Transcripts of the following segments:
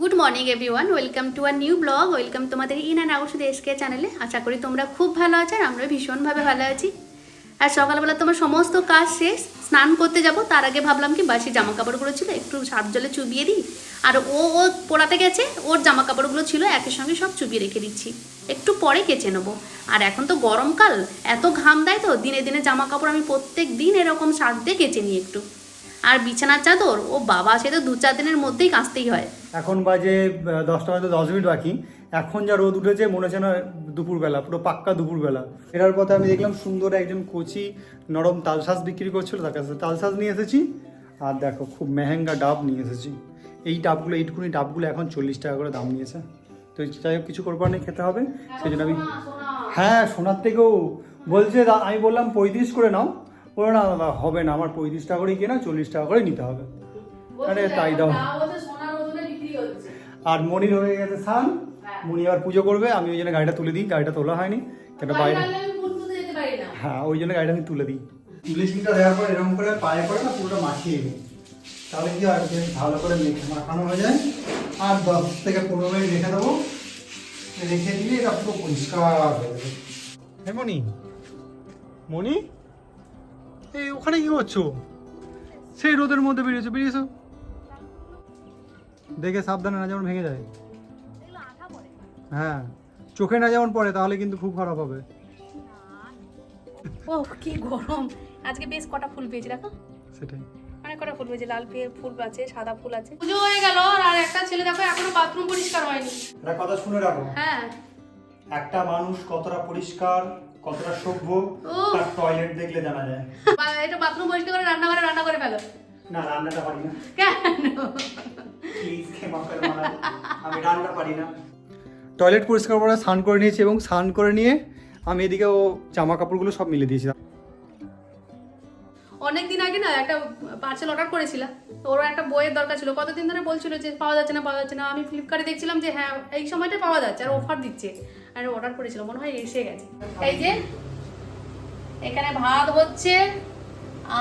Good morning everyone welcome to our new blog welcome তোমাদের in and out শুধু SK চ্যানেলে আশা করি তোমরা খুব ভালো আছো আর আমরা ভীষণভাবে ভালো আছি। আর সকালবেলা তোমার সমস্ত কাজ শেষ। স্নান করতে যাব। তার আগে ভাবলাম কি বাসি জামা কাপড়গুলো ছিল, একটু সার্ফ জলে চুবিয়ে দিই। আর ও ও পোড়াতে গেছে। ওর জামা কাপড়গুলো ছিল একের সঙ্গে সব চুবিয়ে রেখে দিচ্ছি। একটু পরে কেচে নেব। আর এখন তো গরমকাল। এত ঘাম দেয় তো, দিনে দিনে জামা কাপড় আমি প্রত্যেক দিন এরকম সার্ফ দিয়ে কেচে নিই একটু। আর বিছানার চাদর ও বাবা সে তো দু চার দিনের মধ্যেই কাঁচতেই হয়। এখন বাজে দশটা বাজে দশ মিনিট বাকি। এখন যা রোদ উঠেছে মনে হচ্ছে না দুপুরবেলা পুরো পাক্কা দুপুরবেলা। ফেরার পথে আমি দেখলাম সুন্দর একজন কচি নরম তালশাঁস বিক্রি করছিল তার কাছে তালশাঁস নিয়ে এসেছি। আর দেখো খুব মেহেঙ্গা ডাব নিয়ে এসেছি। এই ডাবগুলো এইটুকুনি ডাবগুলো এখন চল্লিশ টাকা করে দাম নিয়েছে। তো যাই হোক কিছু করবার নেই খেতে হবে। সেই জন্য আমি হ্যাঁ সোনার থেকেও বলছে দা- আমি বললাম পঁয়ত্রিশ করে নাও। বলো না দাদা হবে না আমার পঁয়ত্রিশ টাকা করেই কেনা চল্লিশ টাকা করে নিতে হবে। আরে তাই দাও। আর মনির হয়ে গেছে স্নান মনি আবার পুজো করবে আমি ওই জন্য গাড়িটা তুলে দিই গাড়িটা তোলা হয়নি কেন বাইরে হ্যাঁ ওই জন্য গাড়িটা আমি তুলে দিই। ব্লিচিংটা দেওয়ার পর এরকম করে পায়ে করে না পুরোটা মাখিয়ে দিই। তাহলে কি আর বেশ ভালো করে মেখে মাখানো হয়ে যায়। আর দশ থেকে পনেরো মিনিট রেখে দেবো। রেখে দিলে এটা পুরো পরিষ্কার হয়ে যাবে। হ্যাঁ মনি মনি? এই ওখানে কি করছ? সেই রোদের মধ্যে বেরিয়েছো বেরিয়েছো? দেখে সাবধানে না যেমন ভেঙে যায়। হ্যাঁ চোখে না যেমন পড়ে তাহলে কিন্তু খুব খারাপ হবে। ও কি গরম। আজকে বেশ কটা ফুল পেয়েছি দেখো। সেটাই। অনেক কটা ফুল পেয়েছি লাল পে- ফুল আছে সাদা ফুল আছে। পুজো হয়ে গেল আর একটা ছেলে দেখো এখনও বাথরুম পরিষ্কার হয়নি। একটা কথা শুনে রাখো। হ্যাঁ। একটা মানুষ কতটা পরিষ্কার কতটা সভ্য তার টয়লেট দেখলে জানা যায়। এটা বাথরুম পরিষ্কার করে রান্না করে রান্না করে ফেলো। না রান্নাটা পারি না। কেন? প্লিজ ক্ষমা করে আমি রান্না পারি না। টয়লেট পরিষ্কার করে স্নান করে নিয়েছি এবং স্নান করে নিয়ে আমি এদিকে ও জামা কাপড়গুলো সব মিলে দিয়েছি অনেক দিন আগে না একটা পার্সেল অর্ডার করেছিলাম। তো ওর একটা বইয়ের দরকার ছিল। কতদিন ধরে বলছিল যে পাওয়া যাচ্ছে না, পাওয়া যাচ্ছে না। আমি ফ্লিপকার্টে দেখছিলাম যে হ্যাঁ এই সময়টা পাওয়া যাচ্ছে আর অফার দিচ্ছে। আর অর্ডার করেছিলাম মনে হয় এসে গেছে। এই যে, এখানে ভাত হচ্ছে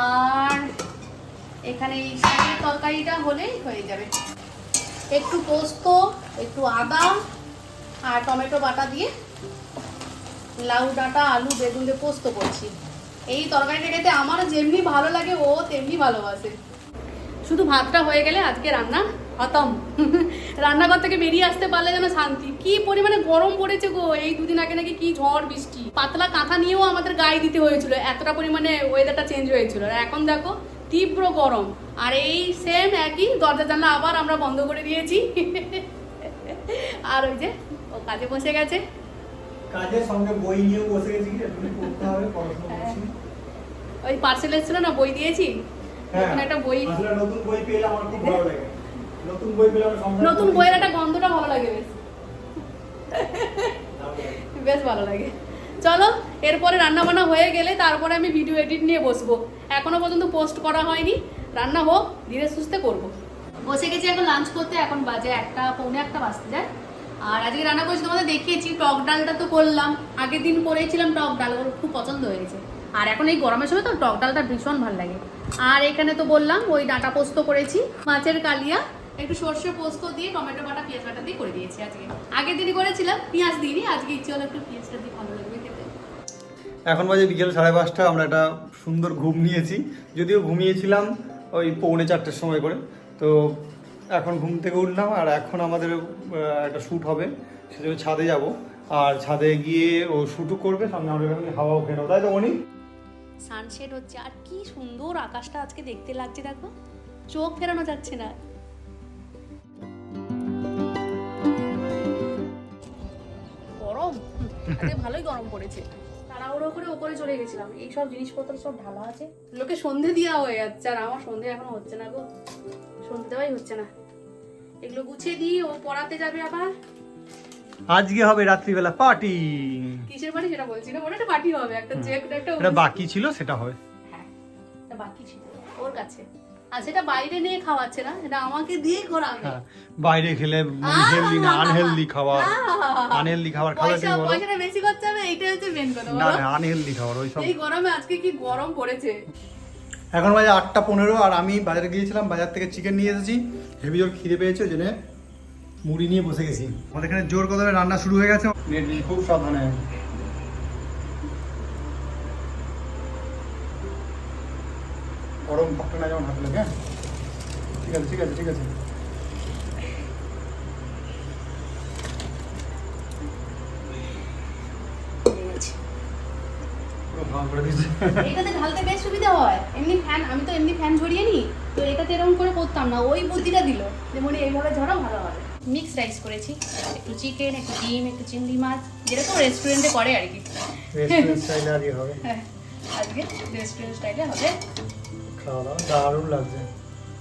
আর এখানে এই শাকের তরকারিটা হলেই হয়ে যাবে। একটু পোস্ত, একটু আদা আর টমেটো বাটা দিয়ে লাউ ডাঁটা, আলু, বেগুন দিয়ে পোস্ত করছি। এই তরকারিটা খেতে আমার যেমনি ভালো লাগে, ও তেমনি ভালোবাসে। শুধু ভাতটা হয়ে গেলে আজকে রান্না খতম। রান্নাঘর থেকে বেরিয়ে আসতে পারলে যেন শান্তি। কি পরিমাণে গরম পড়েছে গো, এই দুদিন আগে নাকি কি ঝড় বৃষ্টি। পাতলা কাঁথা নিয়েও আমাদের গায়ে দিতে হয়েছিল, এতটা পরিমাণে ওয়েদারটা চেঞ্জ হয়েছিল। আর এখন দেখো, তীব্র গরম। আর এই সেম একই, দরজা জানলা আবার আমরা বন্ধ করে দিয়েছি। আর ওই যে ও কাজে বসে গেছে। কাজের সঙ্গে বই নিয়ে বসে গেছি এগুলো করতে হবে পড়াশোনা করছি। ওই পার্সেল এসেছিল না বই দিয়েছি? হ্যাঁ। একটা বই আসলে নতুন বই পেলে আমার খুব ভালো লাগে। নতুন বই পেলে আমার নতুন বইয়ের একটা গন্ধটা ভালো লাগে বেশ। বেশ ভালো লাগে। চলো এরপরে রান্না বান্না হয়ে গেলে তারপরে আমি ভিডিও এডিট নিয়ে বসবো। এখনও পর্যন্ত পোস্ট করা হয়নি। রান্না হোক ধীরে সুস্থে করব। বসে গেছি এখন লাঞ্চ করতে এখন বাজে একটা পৌনে একটা বাজতে যায়। আর আজকে রান্না করেছি, তোমাদের দেখিয়েছি, টক ডালটা তো করলাম। আগের দিন করেছিলাম টক ডাল, ওর খুব পছন্দ হয়েছে আর এখন এই গরমের সময় তো টক ডালটা ভীষণ ভালো লাগে। আর এখানে তো বললাম, ওই ডাঁটা পোস্ত করেছি, মাছের কালিয়া, একটু সর্ষে পোস্ত দিয়ে টমেটো বাটা, পেঁয়াজ বাটা দিয়ে করে দিয়েছি আজকে। আগের দিনই করেছিলাম, পেঁয়াজ দিইনি, আজকে ইচ্ছে হলো একটু পেঁয়াজটা দিয়ে ভালো লাগবে এখন বাজে বিকেল সাড়ে পাঁচটা, আমরা একটা সুন্দর ঘুম নিয়েছি। যদিও ঘুমিয়েছিলাম ওই পৌনে চারটের সময় করে, তো এখন ঘুম থেকে উঠলাম আর এখন আমাদের একটা শ্যুট হবে সেজন্য ছাদে যাব। আর ছাদে গিয়ে ও শ্যুটও করবে সামনে আমরা এখানে হাওয়াও খেয়ে তাই তো মনি? সানসেট হচ্ছে আর কি সুন্দর আকাশটা আজকে দেখতে লাগছে দেখো। চোখ ফেরানো যাচ্ছে না। গরম? আজকে ভালোই গরম পড়েছে। তাড়াহুড়ো করে ওপরে চলে গেছিলাম। এই সব জিনিসপত্র সব ঢালা আছে। লোকে সন্ধে দিয়া হয়ে যাচ্ছে আর আমার সন্ধে এখন হচ্ছে না গো। সন্ধে দেওয়াই হচ্ছে না। এগুলো গুছিয়ে দিই ও পড়াতে যাবে আবার। আজকে হবে রাত্রিবেলা পার্টি। কিসের বাড়ি সেটা বলছি না ওটা একটা পার্টি হবে একটা যে একটা বাকি ছিল সেটা হবে। হ্যাঁ বাকি ছিল ওর কাছে। আর সেটা বাইরে নিয়ে খাওয়াচ্ছে না এটা আমাকে দিয়ে করাবে হ্যাঁ বাইরে খেলে হেলদি না আনহেলদি খাবার। আনহেলদি খাবার বলো। পয়সাটা বেশি হবে হচ্ছে মেন কথা না না আনহেলদি খাবার ওই সব এই গরমে আজকে কি গরম পড়েছে? এখন বাজে আটটা পনেরো আর আমি বাজারে গিয়েছিলাম বাজার থেকে চিকেন নিয়ে এসেছি। হেভি জোর খিদে পেয়েছে ওই জন্য মুড়ি নিয়ে বসে গেছি। আমাদের এখানে জোর কদমে রান্না শুরু হয়ে গেছে। নেট খুব সাবধানে। গরম পাকটা না যেমন হাত লাগে হ্যাঁ? ঠিক আছে ঠিক আছে ঠিক আছে। পুরো করে দিয়েছে। ঢালতে বেশ হয়। এমনি ফ্যান আমি তো এমনি ফ্যান ঝরিয়ে নিই তো এটাতে এরকম করে করতাম না ওই বুদ্ধিটা দিল যে মনে এইভাবে ঝরাও ভালো হবে। মিক্স রাইস করেছি একটু চিকেন একটু ডিম একটু চিংড়ি মাছ যেরকম রেস্টুরেন্টে করে আর কি। আজকে হ্যাঁ রেস্টুরেন্ট স্টাইলে হবে। খাওয়া দাওয়া দারুণ লাগছে।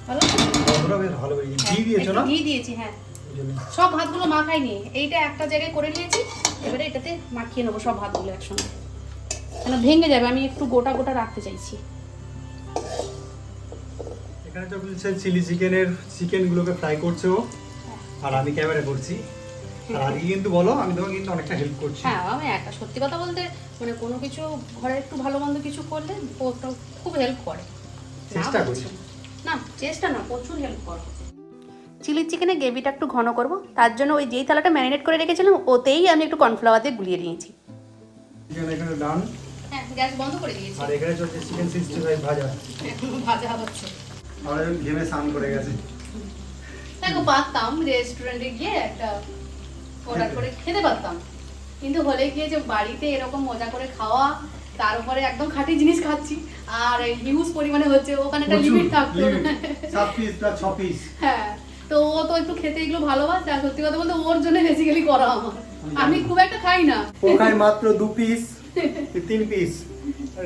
ভালো? বেশ ভালো ঘি হ্যাঁ, দিয়েছ না? ঘি দিয়েছি হ্যাঁ। সব ভাতগুলো মাখাই নিয়ে এইটা একটা জায়গায় করে নিয়েছি এবারে এটাতে মাখিয়ে নেব সব ভাতগুলো একসঙ্গে। কেন ভেঙে যাবে আমি একটু গোটা গোটা রাখতে চাইছি। এখানে তো বলছে চিলি চিকেনের চিকেনগুলোকে ফ্রাই করছে ও। আর আমি ক্যামেরা করছি। আর আজকে কিন্তু বলো আমি তোমাকে কিন্তু অনেকটা হেল্প করছি। হ্যাঁ আমি একটা সত্যি কথা বলতে মানে কোনো কিছু ঘরে একটু ভালো মন্দ কিছু করলে ও তো খুব হেল্প করে। চেষ্টা করি। বলছি না। চেষ্টা না প্রচুর হেল্প করে। চিলি চিকেনের গ্রেভিটা একটু ঘন করব তার জন্য ওই যেই থালাটা ম্যারিনেট করে রেখেছিলাম ওতেই আমি একটু কর্নফ্লাওয়ার দিয়ে গুলিয়ে নিয়েছি চিকেন এখানে ডান হ্যাঁ গ্যাস বন্ধ করে দিয়েছি। আর এখানে চলছে চিকেন সিক্সটি ফাইভ ভাজা। ভাজা হচ্ছে। ঘেমে স্নান করে গেছে। দেখো পারতাম রেস্টুরেন্টে গিয়ে একটা অর্ডার করে খেতে পারতাম। কিন্তু হলে গিয়ে যে বাড়িতে এরকম মজা করে খাওয়া তার উপরে একদম খাঁটি জিনিস খাচ্ছি আর হিউজ পরিমাণে হচ্ছে ওখানে একটা লিমিট থাকতো। সাত পিস ছ পিস হ্যাঁ তো ও তো একটু খেতে এগুলো ভালোবাসে আর সত্যি কথা বলতে ওর জন্য বেসিক্যালি করা আমার। আমি খুব একটা খাই না। ও খায় মাত্র দু পিস তিন পিস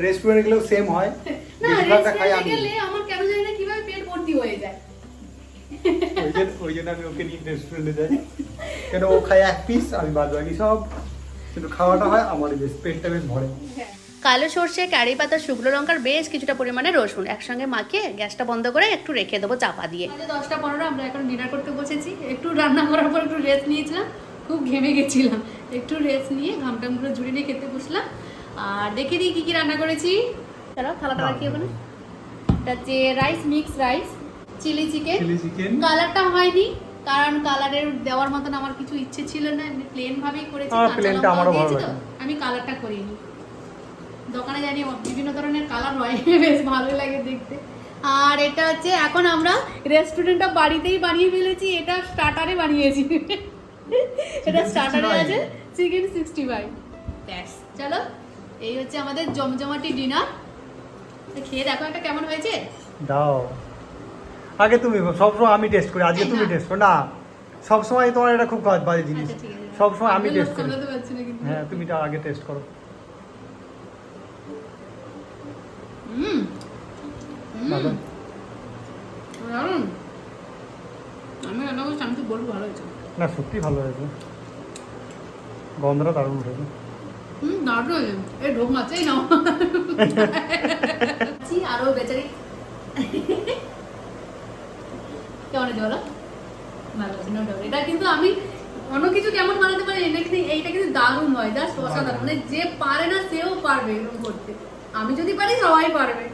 রেস্টুরেন্টগুলো সেম হয়। না রেস্টুরেন্টে গেলে আমার কেন জানি না কীভাবে পেট ভর্তি হয়ে যায়। ওই জন্য ওই জন্য আমি ওকে নিয়ে রেস্টুরেন্টে যাই। কেন ও খায় এক পিস আমি বাদ বাকি সব। কিন্তু খাওয়াটা হয় আমার বেশ পেটটা বেশ ভরে। হ্যাঁ। কালো সর্ষে কারি পাতা শুকনো লঙ্কার বেশ কিছুটা পরিমাণে রসুন একসঙ্গে মাখিয়ে গ্যাসটা বন্ধ করে একটু রেখে দেবো চাপা দিয়ে। দশটা পনেরো আমরা এখন ডিনার করতে বসেছি। একটু রান্না করার পর একটু রেস্ট নিয়েছিলাম। খুব ঘেমে গেছিলাম। একটু রেস্ট নিয়ে ঘামটামগুলো জুড়ে নিয়ে খেতে বসলাম। আর দেখে দিই কী কী রান্না করেছি। চলো থালাটা রাখি ওখানে। এটা হচ্ছে rice mix rice chilli chicken. Chilli chicken. কালারটা হয়নি কারণ কালারের দেওয়ার মতন আমার কিছু ইচ্ছে ছিল না এমনি প্লেন ভাবেই করেছি আমার কাঁচা plain টা লঙ্কা আমারও ভালো লাগে। আমি কালারটা করিনি। দোকানে জানি বিভিন্ন ধরনের কালার হয় বেশ ভালো লাগে দেখতে। আর এটা হচ্ছে এখন আমরা রেস্টুরেন্টটা বাড়িতেই বানিয়ে ফেলেছি এটা স্টার্টারে বানিয়েছি। এটা স্টার্টারে আছে চিকেন সিক্সটি ফাইভ ব্যাস চলো এই হচ্ছে আমাদের জমজমাটি ডিনার খেয়ে দেখো একটা কেমন হয়েছে। দাও। আগে তুমি সবসময় আমি টেস্ট করি আজকে তুমি টেস্ট করো। না সবসময় তোমার এটা খুব কাজ বাজে জিনিস। আচ্ছা সবসময় আমি টেস্ট করি। হ্যাঁ তুমি এটা আগে টেস্ট করো। ভালো আমি রান্না করছি আমি তো বলব ভালো হয়েছে। না সত্যি ভালো হয়েছে। গন্ধটা দারুণ উঠেছে হুম দারুণ হয়েছে। এই ঢোক মাছেই নাও ছি, আরও বেচারি কেমন ভালো নো এটা কিন্তু আমি অন্য কিছু কেমন বানাতে পারি এটা কিন্তু এইটা কিন্তু দারুণ হয়, জাস্ট অসাধারণ। মানে যে পারে না সেও পারবে এরকম করতে। আমি যদি পারি, সবাই পারবে।